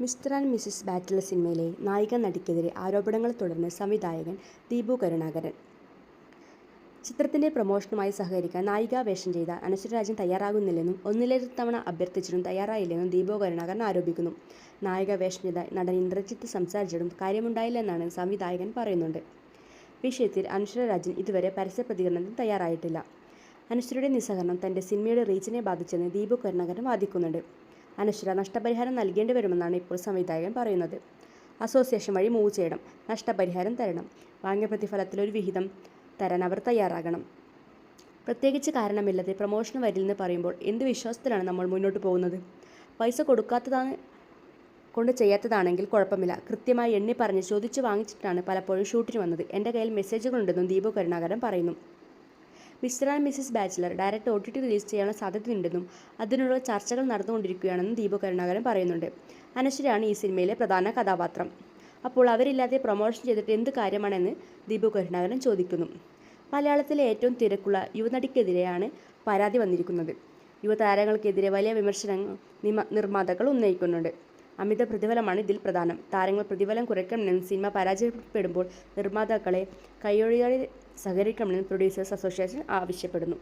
Mister and Mrs ബാറ്റിലെ സിനിമയിലെ നായിക നടിക്കെതിരെ ആരോപണങ്ങൾ തുടർന്ന് സംവിധായകൻ ദീപു കരുണാകരൻ. ചിത്രത്തിന്റെ പ്രമോഷനുമായി സഹകരിക്കാൻ നായിക വേഷം ചെയ്ത അനശ്വരരാജൻ തയ്യാറാകുന്നില്ലെന്നും ഒന്നിലേറെ തവണ അഭ്യർത്ഥിച്ചിട്ടും തയ്യാറായില്ലെന്നും ദീപു കരുണാകരൻ ആരോപിക്കുന്നു. നായിക വേഷം ചെയ്ത നടൻ ഇന്ദ്രജിത്ത് സംസാരിച്ചിട്ടും കാര്യമുണ്ടായില്ലെന്നാണ് സംവിധായകൻ പറയുന്നുണ്ട്. വിഷയത്തിൽ അനശ്വരരാജൻ ഇതുവരെ പരസ്യ പ്രതികരണത്തിന് തയ്യാറായിട്ടില്ല. അനശ്വരയുടെ നിസ്സഹരണം തന്റെ സിനിമയുടെ റീച്ചിനെ ബാധിച്ചെന്ന് ദീപു കരുണാകരൻ വാദിക്കുന്നുണ്ട്. അനശ്വര നഷ്ടപരിഹാരം നൽകേണ്ടി വരുമെന്നാണ് ഇപ്പോൾ സംവിധായകൻ പറയുന്നത്. അസോസിയേഷൻ വഴി മൂവ് ചെയ്യണം നഷ്ടപരിഹാരം തരണം വാങ്ങിയ പ്രതിഫലത്തിലൊരു വിഹിതം തരാൻ അവർ തയ്യാറാകണം. പ്രത്യേകിച്ച് കാരണമില്ലാതെ പ്രൊമോഷൻ വരില്ലെന്ന് പറയുമ്പോൾ എന്ത് വിശ്വാസത്തിലാണ് നമ്മൾ മുന്നോട്ട് പോകുന്നത്? പൈസ കൊടുക്കാത്തതാണ് കൊണ്ട് ചെയ്യാത്തതാണെങ്കിൽ കുഴപ്പമില്ല. കൃത്യമായി എണ്ണി പറഞ്ഞ് ചോദിച്ചു വാങ്ങിച്ചിട്ടാണ് പലപ്പോഴും ഷൂട്ടിന് വന്നത്. എന്റെ കയ്യിൽ മെസ്സേജുകളുണ്ടെന്നും ദീപു കരുണാകരൻ പറയുന്നു. Mister and missus bachelor direct O T T release ചെയ്യാനുള്ള സാധ്യതയുണ്ടെന്നും അതിനുള്ള ചർച്ചകൾ നടന്നുകൊണ്ടിരിക്കുകയാണെന്നും ദീപ കരുണാകരൻ പറയുന്നുണ്ട്. അനശ്വരയാണ് ഈ സിനിമയിലെ പ്രധാന കഥാപാത്രം. അപ്പോൾ അവരില്ലാതെ പ്രൊമോഷൻ ചെയ്തിട്ട് എന്ത് കാര്യമാണെന്ന് ദീപു കരുണാകരൻ ചോദിക്കുന്നു. മലയാളത്തിലെ ഏറ്റവും തിരക്കുള്ള യുവനടിക്കെതിരെയാണ് പരാതി വന്നിരിക്കുന്നത്. യുവതാരങ്ങൾക്കെതിരെ വലിയ വിമർശനങ്ങൾ നിർമ്മാതാക്കൾ ഉന്നയിക്കുന്നുണ്ട്. അമിത പ്രതിഫലമാണ് ഇതിൽ പ്രധാനം. താരങ്ങൾ പ്രതിഫലം കുറയ്ക്കണമെന്നും സിനിമ പരാജയപ്പെടുമ്പോൾ നിർമ്മാതാക്കളെ കൈയൊഴിയാതെ സഹകരിക്കണമെന്നും പ്രൊഡ്യൂസേഴ്സ് അസോസിയേഷൻ ആവശ്യപ്പെടുന്നു.